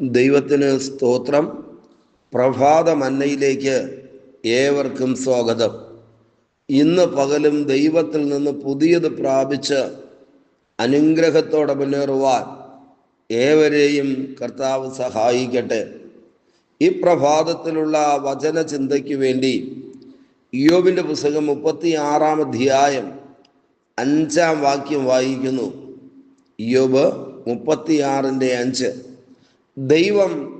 ദൈവത്തിന് സ്തോത്രം. പ്രഭാത മന്നയിലേക്ക് ഏവർക്കും സ്വാഗതം. ഇന്ന് പകലും ദൈവത്തിൽ നിന്ന് പുതിയത് പ്രാപിച്ച് അനുഗ്രഹത്തോടെ മുന്നേറുവാൻ ഏവരെയും കർത്താവ് സഹായിക്കട്ടെ. ഈ പ്രഭാതത്തിലുള്ള വചന ചിന്തയ്ക്ക് വേണ്ടി യോബിന്റെ പുസ്തകം മുപ്പത്തി ആറാം അധ്യായം അഞ്ചാം വാക്യം വായിക്കുന്നു. യോബ് മുപ്പത്തിയാറിന്റെ അഞ്ച്. ദൈവം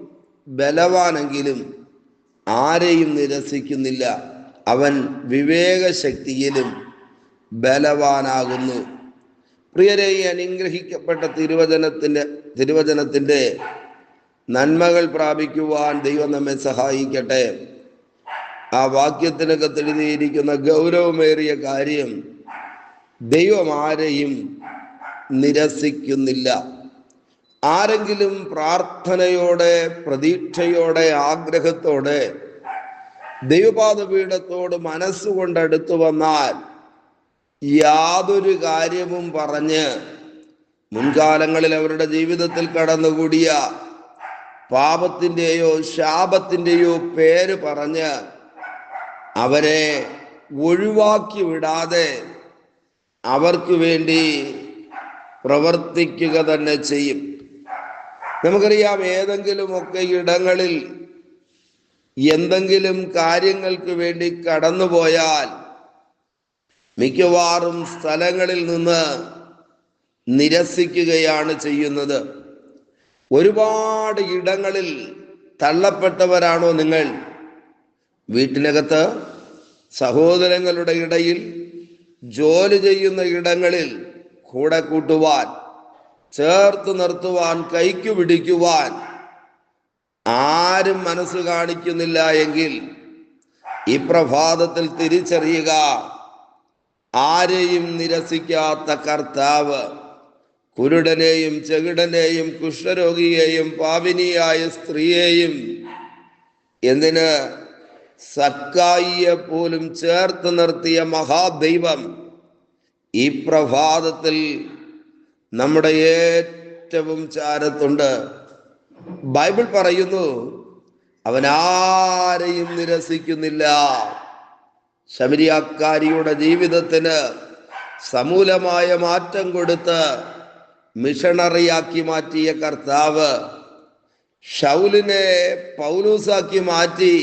ബലവാനെങ്കിലും ആരെയും നിരസിക്കുന്നില്ല. അവൻ വിവേകശക്തിയിലും ബലവാനാകുന്നു. പ്രിയരെ ഈ അനുഗ്രഹിക്കപ്പെട്ട തിരുവചനത്തിന്റെ തിരുവചനത്തിന്റെ നന്മകൾ പ്രാപിക്കുവാൻ ദൈവം നമ്മെ സഹായിക്കട്ടെ. ആ വാക്യത്തിനകത്ത് എഴുതിയിരിക്കുന്ന ഗൗരവമേറിയ കാര്യം ദൈവം ആരെയും നിരസിക്കുന്നില്ല. ആരെങ്കിലും പ്രാർത്ഥനയോടെ പ്രതീക്ഷയോടെ ആഗ്രഹത്തോടെ ദൈവപാദപീഠത്തോട് മനസ്സുകൊണ്ട് അടുത്തു വന്നാൽ യാതൊരു കാര്യവും പറഞ്ഞ് മുൻകാലങ്ങളിൽ അവരുടെ ജീവിതത്തിൽ കടന്നുകൂടിയ പാപത്തിന്റെയോ ശാപത്തിന്റെയോ പേര് പറഞ്ഞ് അവരെ ഒഴിവാക്കി വിടാതെ അവർക്ക് വേണ്ടി പ്രവർത്തിക്കുക തന്നെ ചെയ്യും. നമുക്കറിയാം ഏതെങ്കിലുമൊക്കെ ഇടങ്ങളിൽ എന്തെങ്കിലും കാര്യങ്ങൾക്ക് വേണ്ടി കടന്നുപോയാൽ മിക്കവാറും സ്ഥലങ്ങളിൽ നിന്ന് നിരസിക്കുകയാണ് ചെയ്യുന്നത്. ഒരുപാട് ഇടങ്ങളിൽ തള്ളപ്പെട്ടവരാണോ നിങ്ങൾ? വീട്ടിനകത്ത് സഹോദരങ്ങളുടെ ഇടയിൽ ജോലി ചെയ്യുന്ന ഇടങ്ങളിൽ കൂടെ കൂട്ടുവാൻ ചേർത്ത് നിർത്തുവാൻ കൈക്ക് പിടിക്കുവാൻ ആരും മനസ്സ് കാണിക്കുന്നില്ല എങ്കിൽ ഈ പ്രഭാതത്തിൽ തിരിച്ചറിയുക ആരെയും നിരസിക്കാത്ത കർത്താവ് കുരുടനെയും ചെകിടനെയും കുഷ്ഠരോഗിയെയും പാവിനിയായ സ്ത്രീയെയും എന്തിന് സക്കായിയെ പോലും ചേർത്ത് നിർത്തിയ മഹാദൈവം ഈ പ്രഭാതത്തിൽ നമ്മുടെ ഏറ്റവും ചാരത്തുണ്ട്. ബൈബിൾ പറയുന്നു അവൻ ആരെയും നിരസിക്കുന്നില്ല. ശബരിയാക്കാരിയുടെ ജീവിതത്തിന് സമൂലമായ മാറ്റം കൊടുത്ത് മിഷണറിയാക്കി മാറ്റിയ കർത്താവ് ഷൗലിനെ പൗലൂസാക്കി മാറ്റി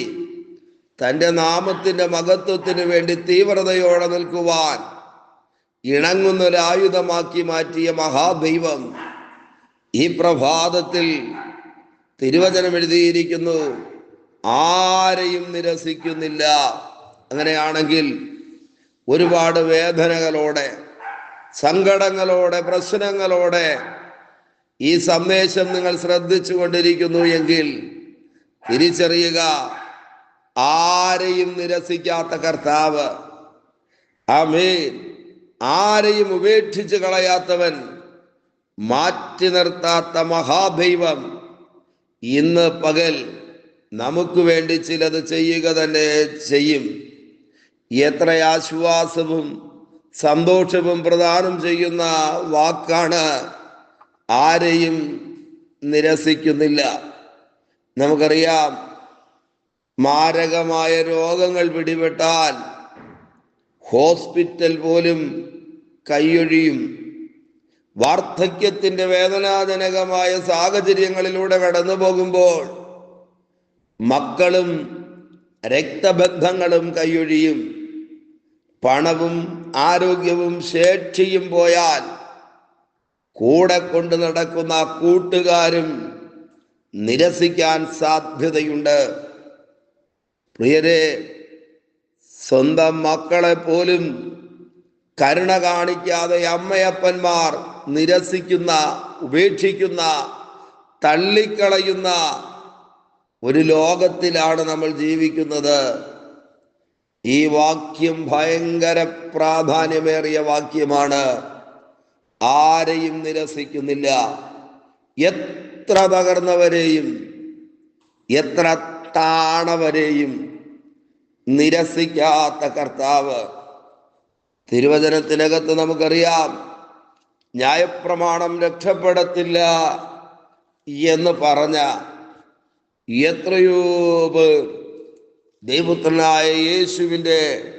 തന്റെ നാമത്തിന്റെ മഹത്വത്തിന് വേണ്ടി തീവ്രതയോടെ നിൽക്കുവാൻ ഇണങ്ങുന്ന ഒരു ആയുധമാക്കി മാറ്റിയ മഹാദൈവം ഈ പ്രഭാതത്തിൽ തിരുവചനം എഴുതിയിരിക്കുന്നു ആരെയും നിരസിക്കുന്നില്ല. അങ്ങനെയാണെങ്കിൽ ഒരുപാട് വേദനകളോടെ സങ്കടങ്ങളോടെ പ്രശ്നങ്ങളോടെ ഈ സന്ദേശം നിങ്ങൾ ശ്രദ്ധിച്ചു കൊണ്ടിരിക്കുന്നു എങ്കിൽ തിരിച്ചറിയുക ആരെയും നിരസിക്കാത്ത കർത്താവ്. ആമേൻ. ആരെയും ഉപേക്ഷിച്ച് കളയാത്തവൻ മാറ്റി നിർത്താത്ത മഹാദൈവം ഇന്ന് പകൽ നമുക്ക് വേണ്ടി ചിലത് ചെയ്യുക തന്നെ ചെയ്യും. എത്ര ആശ്വാസവും സന്തോഷവും പ്രദാനം ചെയ്യുന്ന വാക്കാണ് ആരെയും നിരസിക്കുന്നില്ല. നമുക്കറിയാം മാരകമായ രോഗങ്ങൾ പിടിപെട്ടാൽ ഹോസ്പിറ്റൽ പോലും കൈയൊഴിയും. വാർദ്ധക്യത്തിന്റെ വേദനാജനകമായ സാഹചര്യങ്ങളിലൂടെ കടന്നു പോകുമ്പോൾ മക്കളും രക്തബന്ധങ്ങളും കൈയൊഴിയും. പണവും ആരോഗ്യവും ശേഷിയും പോയാൽ കൂടെ കൊണ്ട് നടക്കുന്ന കൂട്ടുകാരും നിരസിക്കാൻ സാധ്യതയുണ്ട്. പ്രിയരെ സ്വന്തം മക്കളെ പോലും കരുണ കാണിക്കാതെ അമ്മയപ്പന്മാർ നിരസിക്കുന്ന ഉപേക്ഷിക്കുന്ന തള്ളിക്കളയുന്ന ഒരു ലോകത്തിലാണ് നമ്മൾ ജീവിക്കുന്നത്. ഈ വാക്യം ഭയങ്കര പ്രാധാന്യമേറിയ വാക്യമാണ്. ആരെയും നിരസിക്കുന്നില്ല. എത്ര തകർന്നവരെയും എത്ര താണവരെയും നിരസിക്കാത്ത കർത്താവ്. തിരുവചനത്തിനകത്ത് നമുക്കറിയാം ന്യായപ്രമാണം രക്ഷപ്പെടത്തില്ല എന്ന് പറഞ്ഞ എത്രയോ ദൈവത്തനായ യേശുവിന്റെ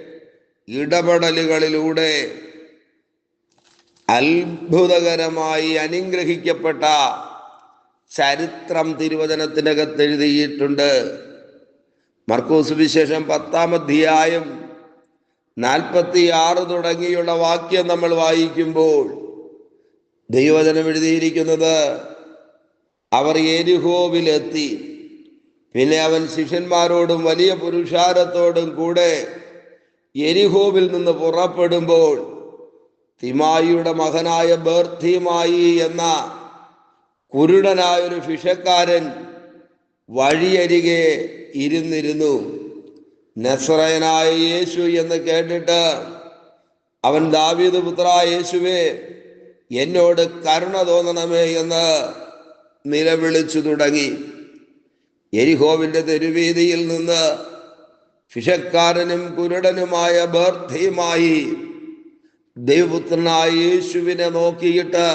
ഇടപെടലുകളിലൂടെ അത്ഭുതകരമായി അനുഗ്രഹിക്കപ്പെട്ട ചരിത്രം തിരുവചനത്തിനകത്ത് എഴുതിയിട്ടുണ്ട്. മർക്കോസ് വിശേഷം പത്താം അധ്യായം നാൽപ്പത്തി ആറ് തുടങ്ങിയുള്ള വാക്യം നമ്മൾ വായിക്കുമ്പോൾ ദൈവജനം എഴുതിയിരിക്കുന്നത് അവർ എരിഹോവിലെത്തി. പിന്നെ അവൻ ശിഷ്യന്മാരോടും വലിയ പുരുഷാരത്തോടും കൂടെ എരിഹോവിൽ നിന്ന് പുറപ്പെടുമ്പോൾ തിമായിയുടെ മകനായ ബേർത്തിമായി എന്ന കുരുടനായ ഒരു ഫിഷക്കാരൻ വഴിയരികെ ഇരുന്നിരുന്നു. നസ്രയനായ യേശു എന്ന് കേട്ടിട്ട് അവൻ ദാവീദ് പുത്ര യേശുവേ എന്നോട് കരുണ തോന്നണമേ എന്ന് നിലവിളിച്ചു തുടങ്ങി. എരിഹോവിന്റെ തെരുവീതിയിൽ നിന്ന് ഫിഷക്കാരനും കുരുടനുമായ ബർദ്ധയുമായി ദൈവപുത്രനായ യേശുവിനെ നോക്കിയിട്ട്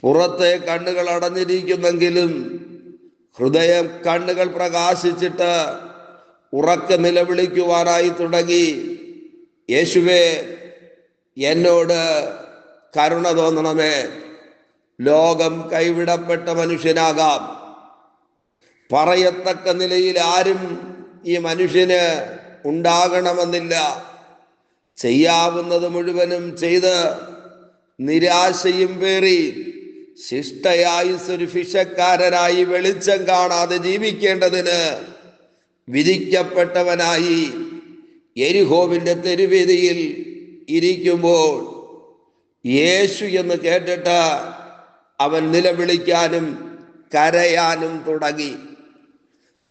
പുറത്തെ കണ്ണുകൾ അടഞ്ഞിരിക്കുന്നെങ്കിലും ഹൃദയം കണ്ണുകൾ പ്രകാശിച്ചിട്ട് ഉറക്ക നിലവിളിക്കുവാനായി തുടങ്ങി. യേശുവേ എന്നോട് കരുണ തോന്നണമേ. ലോകം കൈവിടപ്പെട്ട മനുഷ്യനാകാം. പറയത്തക്ക നിലയിൽ ആരും ഈ മനുഷ്യന് ഉണ്ടാകണമെന്നില്ല. ചെയ്യാവുന്നത് മുഴുവനും ചെയ്ത് നിരാശയും പേറി ശിഷ്ടയായുസ് ഒരു ഫിഷക്കാരനായി വെളിച്ചം കാണാതെ ജീവിക്കേണ്ടതിന് വിധിക്കപ്പെട്ടവനായി എരിഹോവിന്റെ തെരുവേദിയിൽ ഇരിക്കുമ്പോൾ യേശു എന്ന് കേട്ടിട്ട് അവൻ നിലവിളിക്കാനും കരയാനും തുടങ്ങി.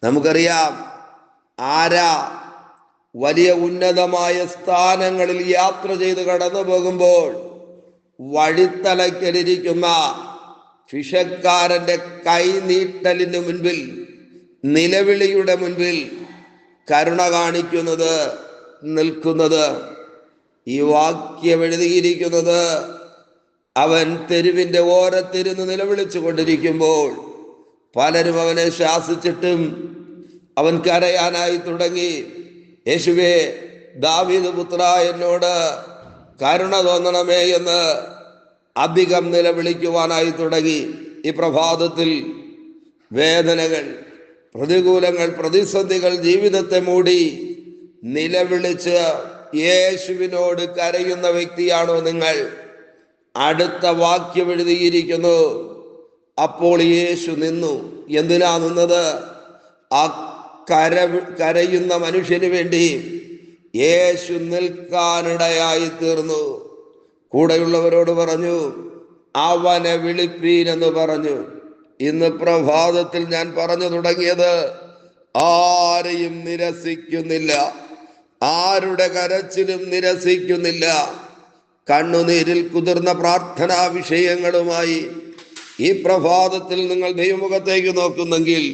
നമുക്കറിയാം ആരാ വലിയ ഉന്നതമായ സ്ഥാനങ്ങളിൽ യാത്ര ചെയ്ത് കടന്നു പോകുമ്പോൾ വഴിത്തലക്കലിരിക്കുന്ന ഫിഷക്കാരന്റെ കൈ നീട്ടലിന് മുൻപിൽ നിലവിളിയുടെ മുൻപിൽ കരുണ കാണിക്കുന്നത് നിൽക്കുന്നത് ഈ വാക്യം എഴുതിയിരിക്കുന്നത് അവൻ തെരുവിന്റെ ഓരത്തിരുന്ന് നിലവിളിച്ചു കൊണ്ടിരിക്കുമ്പോൾ പലരും അവനെ ശാസിച്ചിട്ടും അവൻ കരയാനായി തുടങ്ങി. യേശുവേ ദാവീദ് പുത്ര എന്നോട് കരുണ തോന്നണമേ എന്ന് അധികം നിലവിളിക്കുവാനായി തുടങ്ങി. ഈ പ്രഭാതത്തിൽ വേദനകൾ പ്രതികൂലങ്ങൾ പ്രതിസന്ധികൾ ജീവിതത്തെ മൂടി നിലവിളിച്ച് യേശുവിനോട് കരയുന്ന വ്യക്തിയാണോ നിങ്ങൾ? അടുത്ത വാക്യം എഴുതിയിരിക്കുന്നു. അപ്പോൾ യേശു നിന്നു. എന്തിനാ നിന്നത്? ആ കര കരയുന്ന മനുഷ്യന് വേണ്ടി യേശു നിൽക്കാനിടയായി തീർന്നു. കൂടെയുള്ളവരോട് പറഞ്ഞു അവനെ വിളിപ്പീൻ എന്ന് പറഞ്ഞു. ഇന്ന് പ്രഭാതത്തിൽ ഞാൻ പറഞ്ഞു തുടങ്ങിയത് ആരെയും നിരസിക്കുന്നില്ല ആരുടെ കരച്ചിലും നിരസിക്കുന്നില്ല. കണ്ണുനീരിൽ കുതിർന്ന പ്രാർത്ഥനാ വിഷയങ്ങളുമായി ഈ പ്രഭാതത്തിൽ നിങ്ങൾ ദൈവമുഖത്തേക്ക് നോക്കുന്നെങ്കിൽ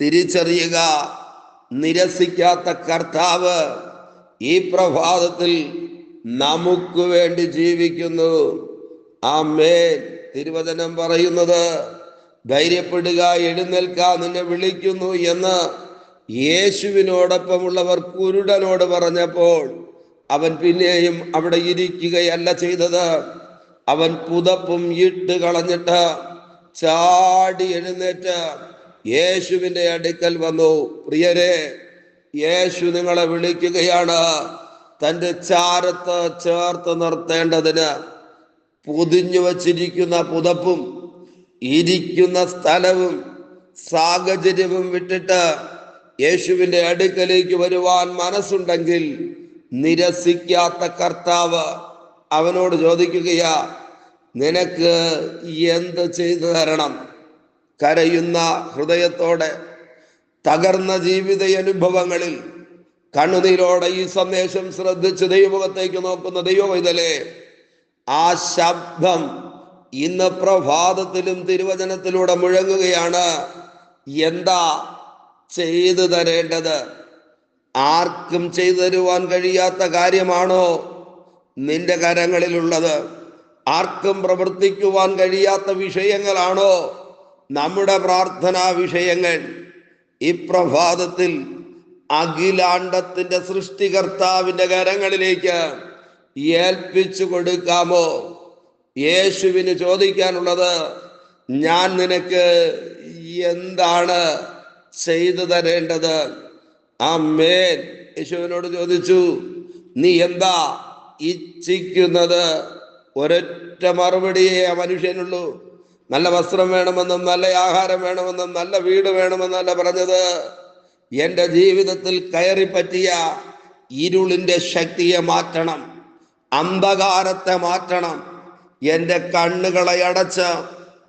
തിരിച്ചറിയുക നിരസിക്കാത്ത കർത്താവ് ഈ പ്രഭാതത്തിൽ നമുക്ക് വേണ്ടി ജീവിക്കുന്നു. ആ മേൽ തിരുവചനം പറയുന്നത് ധൈര്യപ്പെടുക എഴുന്നേൽക്ക നിന്നെ വിളിക്കുന്നു എന്ന് യേശുവിനോടൊപ്പമുള്ളവർ കുരുടനോട് പറഞ്ഞപ്പോൾ അവൻ പിന്നെയും അവിടെ ഇരിക്കുകയല്ല ചെയ്തത്. അവൻ പുതപ്പും ഇട്ട് കളഞ്ഞിട്ട് ചാടി എഴുന്നേറ്റ് യേശുവിന്റെ അടുക്കൽ വന്നു. പ്രിയരെ യേശു നിങ്ങളെ വിളിക്കുകയാണ്. തന്റെ ചാരത്ത് ചേർത്ത് നിർത്തേണ്ടതിന് പൊതിഞ്ഞു വച്ചിരിക്കുന്ന പുതപ്പും ഇരിക്കുന്ന സ്ഥലവും സാഹചര്യവും വിട്ടിട്ട് യേശുവിന്റെ അടുക്കലേക്ക് വരുവാൻ മനസ്സുണ്ടെങ്കിൽ നിരസിക്കാത്ത കർത്താവ് അവനോട് ചോദിക്കുകയാ നിനക്ക് എന്ത് ചെയ്തു തരണം? കരയുന്ന ഹൃദയത്തോടെ തകർന്ന ജീവിത അനുഭവങ്ങളിൽ കണ്ണുനീരോടെ ഈ സന്ദേശം ശ്രദ്ധിച്ച് ദൈവമുഖത്തേക്ക് നോക്കുന്ന ദൈവവൈതലേ ആ ശബ്ദം ഇന്ന് പ്രഭാതത്തിലും തിരുവചനത്തിലൂടെ മുഴങ്ങുകയാണ്. എന്താ ചെയ്തു തരേണ്ടത്? ആർക്കും ചെയ്തു തരുവാൻ കഴിയാത്ത കാര്യമാണോ നിന്റെ കരങ്ങളിലുള്ളത്? ആർക്കും പ്രവർത്തിക്കുവാൻ കഴിയാത്ത വിഷയങ്ങളാണോ നമ്മുടെ പ്രാർത്ഥനാ വിഷയങ്ങൾ? ഈ പ്രഭാതത്തിൽ അഖിലാണ്ടത്തിന്റെ സൃഷ്ടികർത്താവിന്റെ കരങ്ങളിലേക്ക് ഏൽപ്പിച്ചു കൊടുക്കാമോ? യേശുവിന് ചോദിക്കാനുള്ളത് ഞാൻ നിനക്ക് എന്താണ് ചെയ്തു തരേണ്ടത്? ആ മേൻ യേശുവിനോട് ചോദിച്ചു നീ എന്താ ഇച്ഛിക്കുന്നത്? ഒരൊറ്റ മറുപടിയേ ആ മനുഷ്യനുള്ളൂ. നല്ല വസ്ത്രം വേണമെന്നും നല്ല ആഹാരം വേണമെന്നും നല്ല വീട് വേണമെന്നല്ല പറഞ്ഞത്. എന്റെ ജീവിതത്തിൽ കയറി പറ്റിയ ഇരുളിന്റെ ശക്തിയെ മാറ്റണം അന്ധകാരത്തെ മാറ്റണം. എന്റെ കണ്ണുകളെ അടച്ച്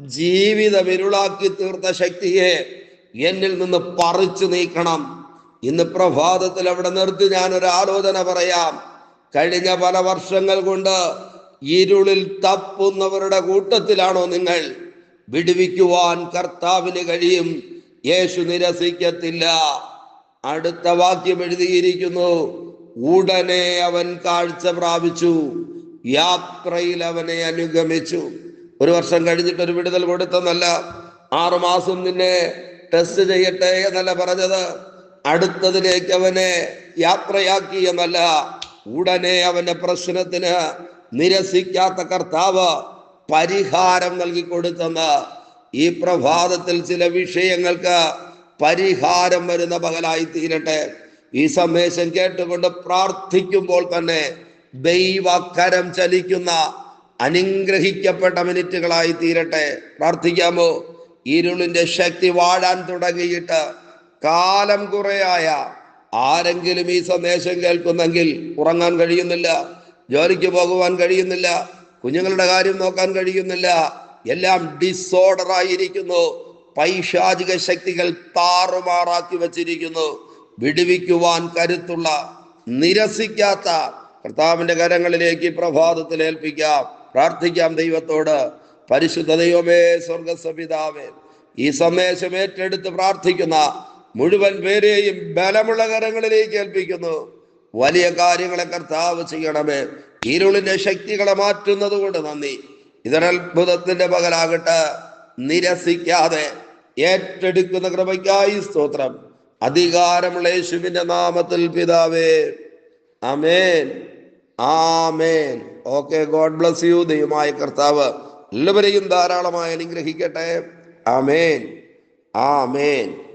ജീവിതം ഇരുളാക്കി തീർത്ത ശക്തിയെ എന്നിൽ നിന്ന് പറിച്ചു നീക്കണം. ഇന്ന് പ്രഭാതത്തിൽ അവിടെ നിർത്തി ഞാൻ ഒരു ആലോചന പറയാം. കഴിഞ്ഞ പല വർഷങ്ങൾ കൊണ്ട് ഇരുളിൽ തപ്പുന്നവരുടെ കൂട്ടത്തിലാണോ നിങ്ങൾ? വിടുവിക്കുവാൻ കർത്താവിന് കഴിയും. യേശു നിരസിക്കത്തില്ല. അടുത്ത വാക്യം എഴുതിയിരിക്കുന്നു. ഉടനെ അവൻ കാഴ്ച പ്രാപിച്ചു. യാത്രയിൽ അവനെ അനുഗമിച്ചു. ഒരു വർഷം കഴിഞ്ഞിട്ട് ഒരു വിടുതൽ കൊടുത്തെന്നല്ല ആറുമാസം നിന്നെ ടെസ്റ്റ് ചെയ്യട്ടെ എന്നല്ല പറഞ്ഞത്. അടുത്തതിലേക്ക് അവനെ യാത്രയാക്കി എന്നല്ല ഉടനെ അവന്റെ പ്രശ്നത്തിന് നിരസിക്കാത്ത കർത്താവ് പരിഹാരം നൽകി കൊടുത്തെന്ന് ഈ പ്രഭാതത്തിൽ ചില വിഷയങ്ങൾക്ക് പരിഹാരം വരുന്ന പകലായി തീരട്ടെ. ഈ സന്ദേശം കേട്ടുകൊണ്ട് പ്രാർത്ഥിക്കുമ്പോൾ തന്നെ ദൈവക്കരം ചലിക്കുന്ന അനുഗ്രഹിക്കപ്പെട്ട മിനിറ്റുകളായി തീരട്ടെ. പ്രാർത്ഥിക്കാമോ? ഇരുളിന്റെ ശക്തി വാഴാൻ തുടങ്ങിയിട്ട് കാലം കുറയായ ആരെങ്കിലും ഈ സന്ദേശം കേൾക്കുന്നെങ്കിൽ ഉറങ്ങാൻ കഴിയുന്നില്ല ജോലിക്ക് പോകുവാൻ കഴിയുന്നില്ല കുഞ്ഞുങ്ങളുടെ കാര്യം നോക്കാൻ കഴിയുന്നില്ല എല്ലാം ഡിസോർഡർ ആയിരിക്കുന്നു. പൈശാചിക ശക്തികൾ താറുമാറാക്കി വച്ചിരിക്കുന്നു. വിടുവിക്കുവാൻ കരുത്തുള്ള നിരസിക്കാത്ത കർത്താവിന്റെ കരങ്ങളിലേക്ക് പ്രഭാതത്തിൽ ഏൽപ്പിക്കാം. പ്രാർത്ഥിക്കാം ദൈവത്തോട്. പരിശുദ്ധ ദൈവമേ സ്വർഗസപിതാവേ ഈ സന്ദേശം ഏറ്റെടുത്ത് പ്രാർത്ഥിക്കുന്ന മുഴുവൻ പേരെയും ബലമുള്ള കരങ്ങളിലേക്ക് ഏൽപ്പിക്കുന്നു. വലിയ കാര്യങ്ങളെ കർത്താവ് ചെയ്യണമേ. ഇരുളിന്റെ ശക്തികളെ മാറ്റുന്നത് കൊണ്ട് നന്ദി. ഇതൊരത്ഭുതത്തിന്റെ പകലാകട്ടെ നിരസിക്കാതെ ഏറ്റെടുക്കുന്ന കൃപയ്ക്കായി സ്തോത്രം. അധികാരമുള്ള യേശുവിന്റെ നാമത്തിൽ പിതാവേ അമേൻ ആമേൻ. Okay God bless you. ദൈവമായ കർത്താവ് എല്ലാവരെയും ധാരാളമായി അനുഗ്രഹിക്കട്ടെ. ആമേൻ. ആമേൻ.